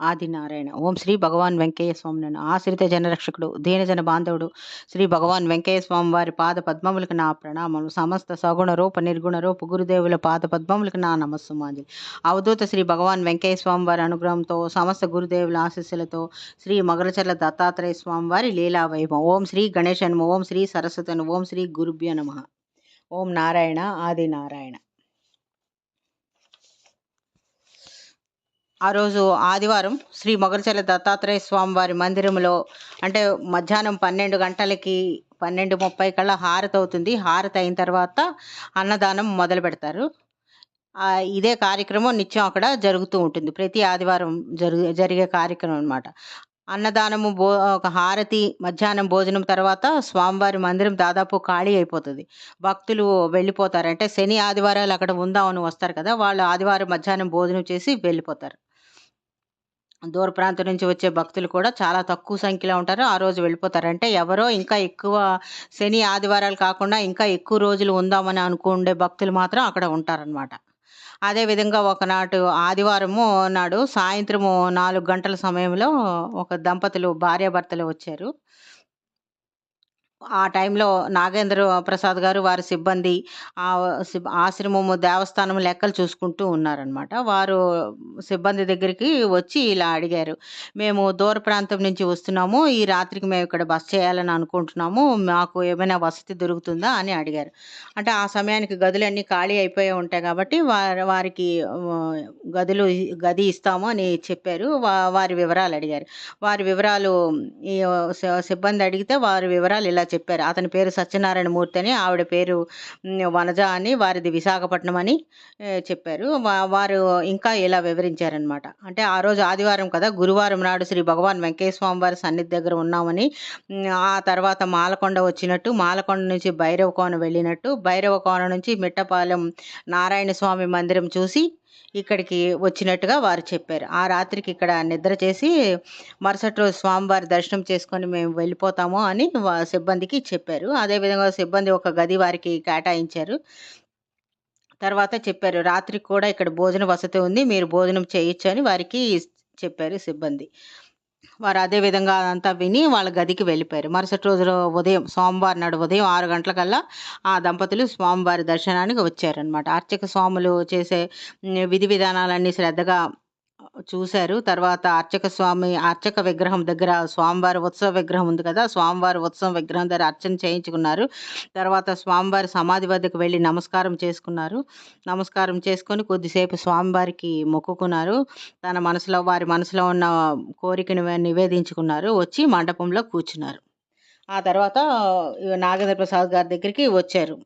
ఆదినారాయణ. ఓం శ్రీ భగవాన్ వెంకయ్య స్వామి నన్ను ఆశ్రిత జనరక్షకుడు దీనజన బాంధవుడు. శ్రీ భగవాన్ వెంకయ్య స్వామి వారి పాద పద్మములకు నా ప్రణామములు సమస్త సగుణ రూప నిర్గుణ రూప గురుదేవుల పాద పద్మములకు నా నమస్సుమాంజలి. అవధూత శ్రీ భగవాన్ వెంకయ్య స్వామి వారి అనుగ్రహంతో సమస్త గురుదేవుల ఆశీస్సులతో శ్రీ మగరచర్ల దత్తాత్రేయ స్వామి వారి లీలావైభవం ఓం శ్రీ గణేశను ఓం శ్రీ సరస్వతి ఓం శ్రీ గురుభ్య నమ. ఓం నారాయణ ఆది నారాయణ ఆ రోజు ఆదివారం శ్రీ మొగరచల దత్తాత్రేయ స్వామివారి మందిరంలో అంటే మధ్యాహ్నం పన్నెండు గంటలకి పన్నెండు ముప్పై కల్లా హారతి అవుతుంది. హారతి అయిన తర్వాత అన్నదానం మొదలు పెడతారు. ఇదే కార్యక్రమం నిత్యం అక్కడ జరుగుతూ ఉంటుంది. ప్రతి ఆదివారం జరుగు జరిగే కార్యక్రమం అనమాట అన్నదానము భో ఒక హారతి మధ్యాహ్నం భోజనం తర్వాత స్వామివారి మందిరం దాదాపు ఖాళీ అయిపోతుంది. భక్తులు వెళ్ళిపోతారు. అంటే శని ఆదివారాలు అక్కడ ఉందామని వస్తారు కదా వాళ్ళు ఆదివారం మధ్యాహ్నం భోజనం చేసి వెళ్ళిపోతారు. దూర ప్రాంతం నుంచి వచ్చే భక్తులు కూడా చాలా తక్కువ సంఖ్యలో ఉంటారు. ఆ రోజు వెళ్ళిపోతారంటే ఎవరో ఇంకా ఎక్కువ శని ఆదివారాలు కాకుండా ఇంకా ఎక్కువ రోజులు ఉందామని అనుకుండే భక్తులు మాత్రం అక్కడ ఉంటారనమాట అదేవిధంగా ఒకనాడు ఆదివారము నాడు సాయంత్రము నాలుగు గంటల సమయంలో ఒక దంపతులు భార్యాభర్తలు వచ్చారు. ఆ టైంలో నాగేంద్ర ప్రసాద్ గారు వారి సిబ్బంది ఆ ఆశ్రమము దేవస్థానం లెక్కలు చూసుకుంటూ ఉన్నారనమాట వారు సిబ్బంది దగ్గరికి వచ్చి ఇలా అడిగారు. మేము దూర ప్రాంతం నుంచి వస్తున్నాము. ఈ రాత్రికి మేము ఇక్కడ బస్ చేయాలని అనుకుంటున్నాము. మాకు ఏమైనా వసతి దొరుకుతుందా? అని అడిగారు. అంటే ఆ సమయానికి గదులన్నీ ఖాళీ అయిపోయి ఉంటాయి కాబట్టి వారి వారికి గదులు గది ఇస్తాము అని చెప్పారు. వారి వివరాలు అడిగారు. వారి వివరాలు ఈ సిబ్బంది అడిగితే వారి వివరాలు ఇలా చెప్పారు. అతని పేరు సత్యనారాయణ మూర్తి అని ఆవిడ పేరు వనజ అని వారిది విశాఖపట్నం అని చెప్పారు. వారు ఇంకా ఇలా వివరించారనమాట అంటే ఆ రోజు ఆదివారం కదా గురువారం నాడు శ్రీ భగవాన్ వెంకయ్య స్వామి వారి సన్నిధి దగ్గర ఉన్నామని ఆ తర్వాత మాలకొండ వచ్చినట్టు మాలకొండ నుంచి భైరవ కోన వెళ్ళినట్టు భైరవ కోన నుంచి మిట్టపాలెం నారాయణ స్వామి మందిరం చూసి ఇక్కడికి వచ్చినట్టుగా వారు చెప్పారు. ఆ రాత్రికి ఇక్కడ నిద్ర చేసి మరుసటి రోజు స్వామివారి దర్శనం చేసుకొని మేము వెళ్ళిపోతాము అని సిబ్బందికి చెప్పారు. అదేవిధంగా సిబ్బంది ఒక గది వారికి కేటాయించారు. తర్వాత చెప్పారు రాత్రికి కూడా ఇక్కడ భోజన వసతి ఉంది మీరు భోజనం చేయొచ్చు అని వారికి చెప్పారు సిబ్బంది. వారు అదే విధంగా అదంతా విని వాళ్ళ గదికి వెళ్ళిపోయారు. మరుసటి రోజు ఉదయం సోమవారం నాడు ఉదయం ఆరు గంటలకల్లా ఆ దంపతులు స్వామివారి దర్శనానికి వచ్చారనమాట అర్చక స్వాములు చేసే విధి విధానాలన్నీ శ్రద్ధగా చూశారు. తర్వాత అర్చక స్వామి అర్చక విగ్రహం దగ్గర స్వామివారి ఉత్సవ విగ్రహం ఉంది కదా స్వామివారి ఉత్సవ విగ్రహం దగ్గర అర్చన చేయించుకున్నారు. తర్వాత స్వామివారి సమాధి వద్దకు వెళ్ళి నమస్కారం చేసుకున్నారు. నమస్కారం చేసుకొని కొద్దిసేపు స్వామివారికి మొక్కుకున్నారు. తన మనసులో వారి మనసులో ఉన్న కోరికను నివేదించుకున్నారు. వచ్చి మండపంలో కూర్చున్నారు. ఆ తర్వాత నాగేంద్ర ప్రసాద్ గారి దగ్గరికి వచ్చారు.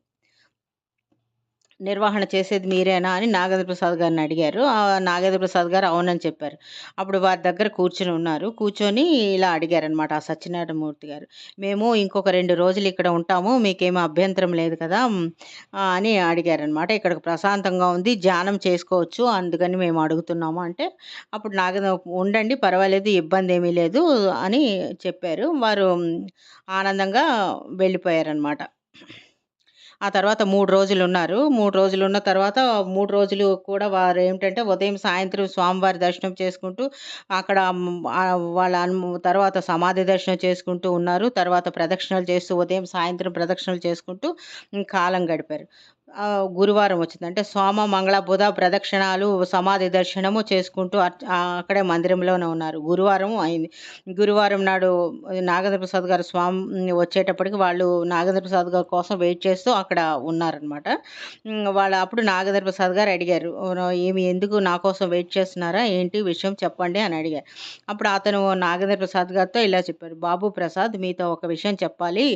నిర్వహణ చేసేది మీరేనా అని నాగేంద్ర ప్రసాద్ గారిని అడిగారు. ఆ నాగేంద్ర ప్రసాద్ గారు అవునని చెప్పారు. అప్పుడు వారి దగ్గర కూర్చుని ఉన్నారు. కూర్చొని ఇలా అడిగారనమాట ఆ సత్యనారాయణ మూర్తి గారు. మేము ఇంకొక రెండు రోజులు ఇక్కడ ఉంటాము. మీకేమీ అభ్యంతరం లేదు కదా అని అడిగారనమాట ఇక్కడ ప్రశాంతంగా ఉంది. ధ్యానం చేసుకోవచ్చు. అందుకని మేము అడుగుతున్నాము. అంటే అప్పుడు నాగేంద్ర ఉండండి పర్వాలేదు ఇబ్బంది ఏమీ లేదు అని చెప్పారు. వారు ఆనందంగా వెళ్ళిపోయారనమాట ఆ తర్వాత మూడు రోజులు ఉన్నారు మూడు రోజులు ఉన్న తర్వాత మూడు రోజులు కూడా వారు ఏమిటంటే ఉదయం సాయంత్రం స్వామివారి దర్శనం చేసుకుంటూ అక్కడ వాళ్ళ తర్వాత సమాధి దర్శనం చేసుకుంటూ ఉన్నారు. తర్వాత ప్రదక్షిణలు చేస్తూ ఉదయం సాయంత్రం ప్రదక్షిణలు చేసుకుంటూ కాలం గడిపారు. గురువారం వచ్చింది. అంటే సోమ మంగళ బుధ ప్రదక్షిణాలు సమాధి దర్శనము చేసుకుంటూ అక్కడే మందిరంలోనే ఉన్నారు. గురువారం అయింది. గురువారం నాడు నాగేంద్ర ప్రసాద్ గారు స్వామి వచ్చేటప్పటికి వాళ్ళు నాగేంద్ర ప్రసాద్ గారి కోసం వెయిట్ చేస్తూ అక్కడ ఉన్నారనమాట వాళ్ళు అప్పుడు నాగేంద్ర ప్రసాద్ గారు అడిగారు ఏమి ఎందుకు నా కోసం వెయిట్ చేస్తున్నారా? ఏంటి విషయం చెప్పండి? అని అడిగారు. అప్పుడు అతను నాగేంద్ర ప్రసాద్ గారితో ఇలా చెప్పారు బాబు ప్రసాద్ మీతో ఒక విషయం చెప్పాలి.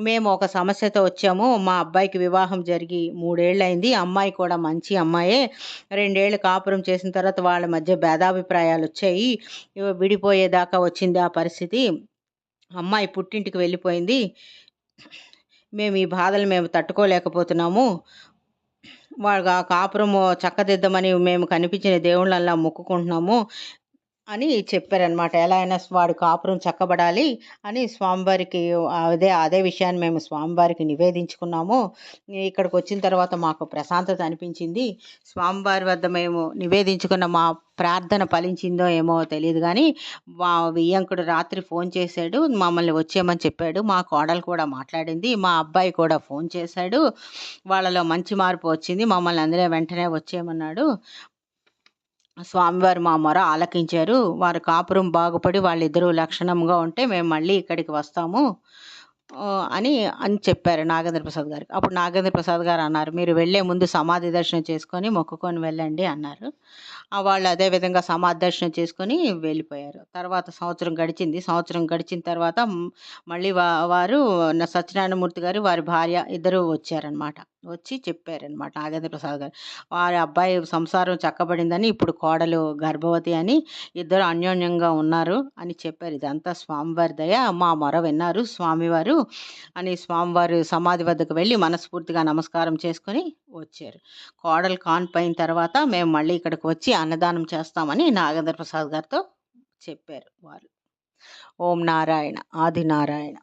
మేము ఒక సమస్యతో వచ్చాము. మా అబ్బాయికి వివాహం జరిగి మూడేళ్ళైంది అమ్మాయి కూడా మంచి అమ్మాయే. రెండేళ్ళు కాపురం చేసిన తర్వాత వాళ్ళ మధ్య భేదాభిప్రాయాలు వచ్చాయి విడిపోయేదాకా వచ్చింది ఆ పరిస్థితి. అమ్మాయి పుట్టింటికి వెళ్ళిపోయింది. మేము ఈ బాధలు మేము తట్టుకోలేకపోతున్నాము. వాళ్ళ కాపురము చక్కదిద్దమని మేము కనిపించిన దేవుళ్ళల్లా మొక్కుకుంటున్నాము. అని చెప్పారనమాట ఎలా అయినా వాడు కాపురం చక్కబడాలి అని స్వామివారికి అదే అదే విషయాన్ని మేము స్వామివారికి నివేదించుకున్నాము. ఇక్కడికి వచ్చిన తర్వాత మాకు ప్రశాంతత అనిపించింది. స్వామివారి వద్ద మేము నివేదించుకున్న మా ప్రార్థన ఫలించిందో ఏమో తెలియదు కానీ మా వియ్యంకుడు రాత్రి ఫోన్ చేశాడు మమ్మల్ని వచ్చేయమని చెప్పాడు. మా కోడలు కూడా మాట్లాడింది మా అబ్బాయి కూడా ఫోన్ చేశాడు. వాళ్ళలో మంచి మార్పు వచ్చింది మమ్మల్ని అందరూ వెంటనే వచ్చేయమన్నాడు. స్వామివారు మా మొర ఆలకించారు. వారి కాపురం బాగుపడి వాళ్ళిద్దరూ లక్షణంగా ఉంటే మేము మళ్ళీ ఇక్కడికి వస్తాము అని అని చెప్పారు నాగేంద్ర ప్రసాద్ గారికి అప్పుడు నాగేంద్ర ప్రసాద్ గారు అన్నారు మీరు వెళ్ళే ముందు సమాధి దర్శనం చేసుకొని మొక్కుకొని వెళ్ళండి అన్నారు. వాళ్ళు అదే విధంగా సమాధి దర్శనం చేసుకొని వెళ్ళిపోయారు. తర్వాత సంవత్సరం గడిచింది. సంవత్సరం గడిచిన తర్వాత మళ్ళీ వారు సత్యనారాయణమూర్తి గారు వారి భార్య ఇద్దరు వచ్చారనమాట వచ్చి చెప్పారనమాట నాగేంద్ర ప్రసాద్ గారు. వారి అబ్బాయి సంసారం చక్కబడిందని ఇప్పుడు కోడలు గర్భవతి అని ఇద్దరు అన్యోన్యంగా ఉన్నారు అని చెప్పారు. ఇదంతా స్వామివారి దయ. మా మొర విన్నారు స్వామివారు అని స్వామివారు సమాధి వద్దకు వెళ్ళి మనస్ఫూర్తిగా నమస్కారం చేసుకొని వచ్చారు. కోడలు కాన్పోయిన తర్వాత మేము మళ్ళీ ఇక్కడికి వచ్చి అన్నదానం చేస్తామని నాగేంద్ర ప్రసాద్ గారితో చెప్పారు వారు. ఓం నారాయణ ఆది నారాయణ.